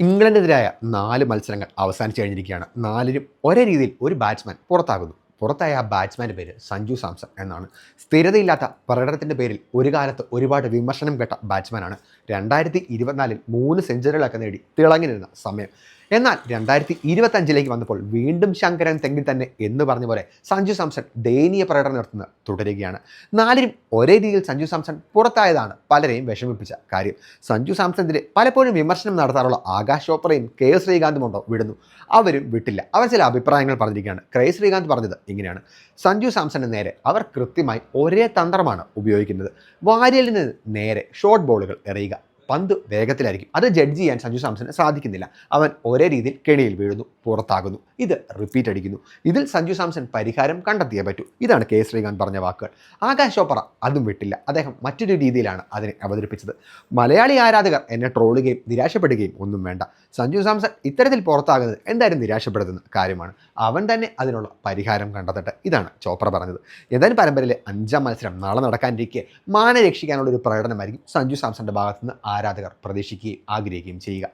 ഇംഗ്ലണ്ടിനെതിരായ നാല് മത്സരങ്ങൾ അവസാനിച്ചു കഴിഞ്ഞിരിക്കുകയാണ്. നാലിലും ഒരേ രീതിയിൽ ഒരു ബാറ്റ്സ്മാൻ പുറത്താകുന്നു. പുറത്തായ ആ ബാറ്റ്സ്മാന്റെ പേര് സഞ്ജു സാംസൺ എന്നാണ്. സ്ഥിരതയില്ലാത്ത പ്രകടനത്തിന്റെ പേരിൽ ഒരു കാലത്ത് ഒരുപാട് വിമർശനം കേട്ട ബാറ്റ്സ്മാനാണ്. രണ്ടായിരത്തി ഇരുപത്തിനാലിൽ മൂന്ന് സെഞ്ചുറികളൊക്കെ നേടി തിളങ്ങി നിന്ന സമയം. എന്നാൽ രണ്ടായിരത്തി ഇരുപത്തഞ്ചിലേക്ക് വന്നപ്പോൾ വീണ്ടും ശങ്കരൻ തെങ്ങിൽ തന്നെ എന്ന് പറഞ്ഞ പോലെ സഞ്ജു സാംസൺ ദയനീയ പ്രകടനം നടത്തുന്നത് തുടരുകയാണ്. നാലിനും ഒരേ രീതിയിൽ സഞ്ജു സാംസൺ പുറത്തായതാണ് പലരെയും വിഷമിപ്പിച്ച കാര്യം. സഞ്ജു സാംസണെതിരെ പലപ്പോഴും വിമർശനം നടത്താറുള്ള ആകാശ് ചോപ്രയും കെ എസ് ശ്രീകാന്തും ഉണ്ടോ വിടുന്നു. അവരും വിട്ടില്ല. അവർ ചില അഭിപ്രായങ്ങൾ പറഞ്ഞിരിക്കുകയാണ്. കെ ശ്രീകാന്ത് പറഞ്ഞത് ഇങ്ങനെയാണ്. സഞ്ജു സാംസന് നേരെ അവർ കൃത്യമായി ഒരേ തന്ത്രമാണ് ഉപയോഗിക്കുന്നത്. വാര്യലിന് നേരെ ഷോർട്ട് ബോളുകൾ എറിയുക. പന്ത് വേഗത്തിലായിരിക്കും. അത് ജഡ്ജ് ചെയ്യാൻ സഞ്ജു സാംസന് സാധിക്കുന്നില്ല. അവൻ ഒരേ രീതിയിൽ കെണിയിൽ വീഴുന്നു പുറത്താകുന്നു. ഇത് റിപ്പീറ്റ് അടിക്കുന്നു. ഇതിൽ സഞ്ജു സാംസൺ പരിഹാരം കണ്ടെത്തിയേ പറ്റൂ. ഇതാണ് കെ ശ്രീകാന്ത് പറഞ്ഞ വാക്കുകൾ. ആകാശ് ചോപ്ര അതും വിട്ടില്ല. അദ്ദേഹം മറ്റൊരു രീതിയിലാണ് അതിനെ അവതരിപ്പിച്ചത്. മലയാളി ആരാധകർ എന്നെ ട്രോളുകയും നിരാശപ്പെടുകയും ഒന്നും വേണ്ട. സഞ്ജു സാംസൺ ഇത്തരത്തിൽ പുറത്താകുന്നത് എന്തായാലും നിരാശപ്പെടുത്തുന്ന കാര്യമാണ്. അവൻ തന്നെ അതിനുള്ള പരിഹാരം കണ്ടെത്തട്ടെ. ഇതാണ് ചോപ്ര പറഞ്ഞത്. ഏതായാലും പരമ്പരയിലെ അഞ്ചാം മത്സരം നാളെ നടക്കാനിരിക്കെ. മാനെ രക്ഷിക്കാനുള്ള ഒരു പ്രകടനമായിരിക്കും സഞ്ജു സാംസന്റെ ഭാഗത്തുനിന്ന് ആരാധകർ പ്രതീക്ഷിക്കുകയും ആഗ്രഹിക്കുകയും ചെയ്യുക.